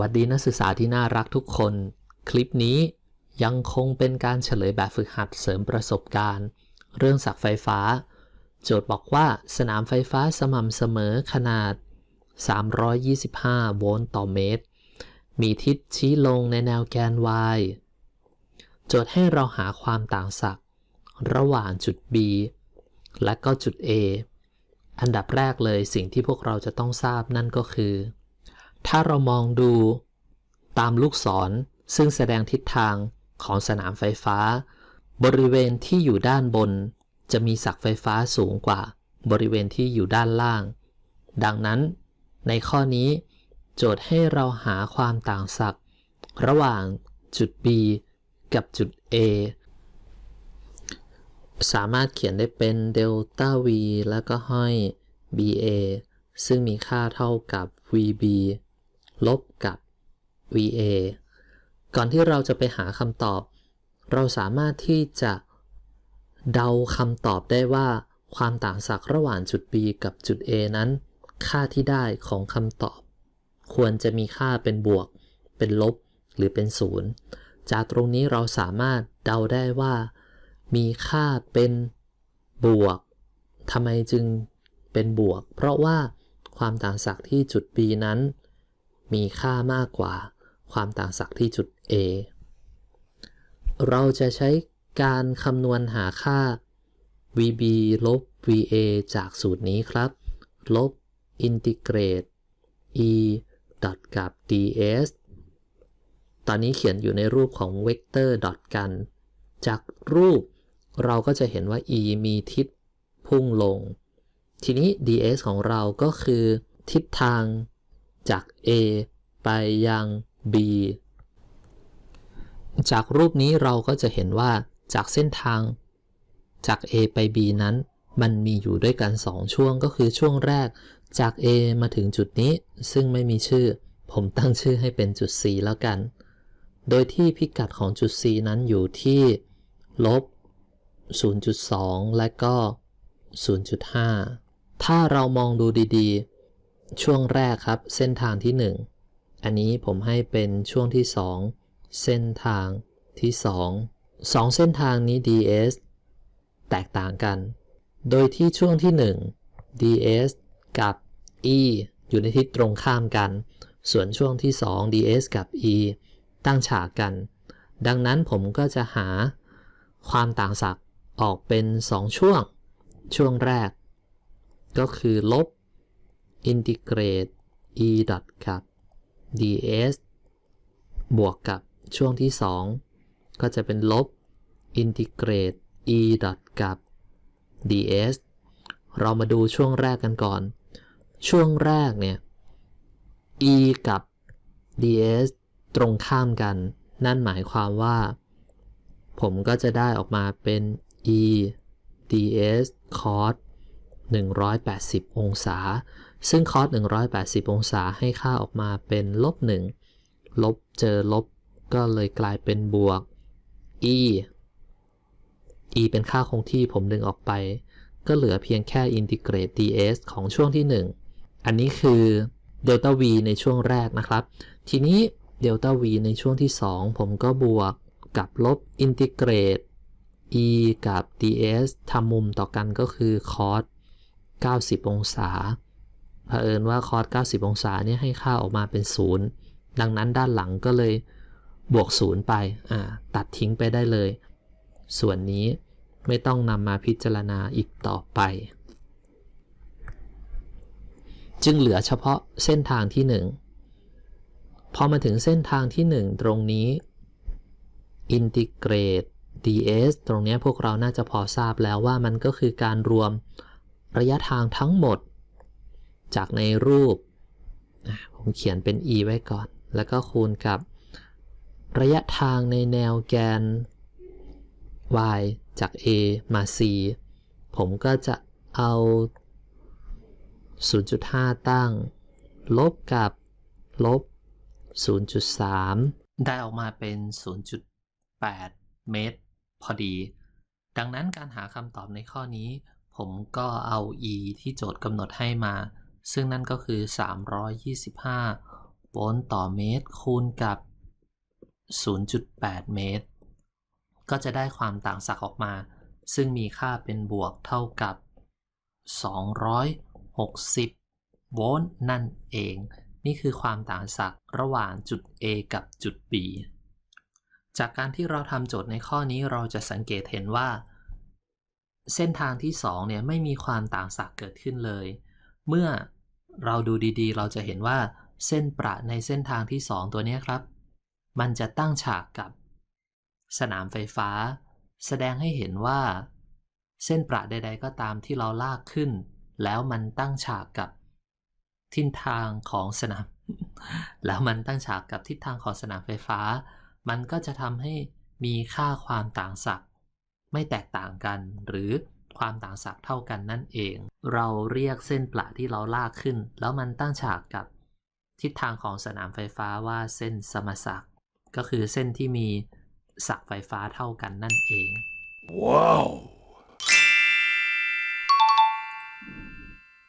วัสดีนักศึกษาที่น่ารักทุกคน คลิปนี้ยังคงเป็นการเฉลยแบบฝึกหัดเสริมประสบการณ์ เรื่องสักไฟฟ้า โจทย์บอกว่าสนามไฟฟ้าสม่ำเสมอขนาด 325 โวลต์ต่อเมตร มีทิศชี้ลงในแนวแกน y โจทย์ให้เราหาความต่างศักย์ระหว่างจุด b และก็จุด a อันดับแรกเลยสิ่งที่พวกเราจะต้องทราบนั่นก็คือ ถ้าเรามองดูตามลูกศรซึ่งแสดงทิศทางของสนามไฟฟ้า บริเวณที่อยู่ด้านบน จะมีศักย์ไฟฟ้าสูงกว่า บริเวณที่อยู่ด้านล่าง ดังนั้น ในข้อนี้ โจทย์ให้เราหาความต่างศักย์ระหว่างจุด B กับจุด A สามารถเขียนได้เป็นเดลต้า V แล้วก็ห้อย BA ซึ่งมีค่าเท่ากับ VB ลบกับ VA ก่อนที่เราจะไปหาคำตอบ เราสามารถที่จะเดาคำตอบได้ว่า ความต่างศักย์ระหว่างจุด B กับจุด A นั้น ค่าที่ได้ของคำตอบ ควรจะมีค่าเป็นบวก เป็นลบ หรือเป็นศูนย์จากตรงนี้เราสามารถเดาได้ว่า มีค่าเป็นบวกทำไมจึงเป็นบวก เพราะว่าความต่างศักย์ที่จุด B นั้น มีค่ามากกว่าความต่างศักย์ที่จุด A เราจะใช้การคำนวณหาค่า VB ลบ VA จากสูตรนี้ครับ ลบอินทิเกรต e ดอทกับ ds ตอนนี้เขียนอยู่ในรูปของเวกเตอร์ดอทกัน จากรูปเราก็จะเห็นว่า e มีทิศพุ่งลง ทีนี้ ds ของเราก็คือทิศทาง จาก a ไปยัง b จากรูปนี้เราก็จะเห็นว่าจากเส้นทางจาก A ไป B นั้น มันมีอยู่ด้วยกัน 2 ช่วงก็คือช่วงแรกจาก A มาถึงจุดนี้ ซึ่งไม่มีชื่อ ผมตั้งชื่อให้เป็นจุด C แล้วกัน โดยที่พิกัดของจุด C นั้นอยู่ที่ลบ 0.2 และก็ 0.5 ถ้าเรามองดูดีๆ ช่วงแรกครับ เส้นทางที่ 1 อันนี้ผมให้เป็นช่วงที่ 2 เส้นทางที่ 2 2 เส้นทางนี้ ds แตกต่างกัน โดยที่ช่วงที่ 1 ds กับ e อยู่ในทิศตรงข้ามกัน ส่วนช่วงที่ 2 ds กับ e ตั้งฉากกัน ดังนั้นผมก็จะหาความต่างศักย์ออกเป็น 2 ช่วง ช่วงแรก ก็คือลบ อินทิเกรต e ดอทกับ ds บวกกับช่วงที่ 2 ก็จะเป็นลบอินทิเกรต e ดอทกับ ds เรามาดูช่วงแรกกันก่อน ช่วงแรกเนี่ย e กับ ds ตรงข้ามกัน นั่นหมายความว่า ผมก็จะได้ออกมาเป็น e ds cos 180 องศา ซึ่ง cos 180 องศาให้ค่าออกมาเป็นลบ1ลบเจอลบก็เลยกลายเป็นบวก e e เป็นค่าคงที่ผมดึงออกไป ก็เหลือเพียงแค่อินทิเกรต ds ของช่วงที่ 1 อันนี้คือเดลต้า v ในช่วงแรกนะครับ ทีนี้เดลต้า v ในช่วงที่ 2 ผมก็บวกกับลบอินทิเกรต e กับ ds ทำมุมต่อกันก็คือ cos 90 องศา เผอิญว่า cos 90 องศาเนี่ยให้ค่าออกมาเป็น 0 ดังนั้นด้านหลังก็เลยบวก 0 ไปอ่าตัดทิ้งไปได้เลย ส่วนนี้ไม่ต้องนำมาพิจารณาอีกต่อไป จึงเหลือเฉพาะเส้นทางที่ 1 พอมาถึงเส้นทางที่ 1 ตรงนี้อินทิเกรต ds ตรงนี้พวกเราน่าจะพอทราบแล้วว่ามันก็คือการรวมระยะทางทั้งหมด จากในรูป ผมเขียนเป็น e ไว้ก่อน แล้วก็คูณกับระยะทางในแนวแกน y จาก a มา c ผมก็จะเอา 0.5 ตั้ง ลบกับลบ 0.3 ได้ออกมาเป็น 0.8 เมตร พอดี ดังนั้นการหาคำตอบในข้อนี้ ผมก็เอา e ที่โจทย์กำหนดให้มา ซึ่งนั่นก็คือ 325 โวลต์ต่อเมตร คูณกับ 0.8 เมตร ก็จะได้ความต่างศักย์ออกมา ซึ่งมีค่าเป็นบวกเท่ากับ 260 โวลต์นั่นเอง นี่คือความต่างศักย์ระหว่างจุด A กับจุด B จากการที่เราทำโจทย์ในข้อนี้เราจะสังเกตเห็นว่า เส้นทางที่2เนี่ยไม่มีความต่างศักย์เกิดขึ้นเลย เมื่อ เราดูดีๆ เราจะเห็นว่าเส้นประในเส้นทางที่ 2 ตัวนี้ครับ มันจะตั้งฉากกับ สนามไฟฟ้า แสดงให้เห็นว่า เส้นประใด ๆ ก็ตามที่เราลากขึ้น แล้วมันตั้งฉากกับทิศทางของสนาม แล้วมันตั้งฉากกับทิศทางของสนามไฟฟ้า มันก็จะทำให้มีค่าความต่างศักย์ไม่แตกต่างกัน หรือ ความต่างศักย์เท่ากันนั่นเอง เราเรียกเส้นประที่เราลากขึ้น แล้วมันตั้งฉากกับทิศทางของสนามไฟฟ้าว่าเส้นสมศักย์ก็คือเส้นที่มีศักย์ไฟฟ้าเท่ากันนั่นเอง Wow.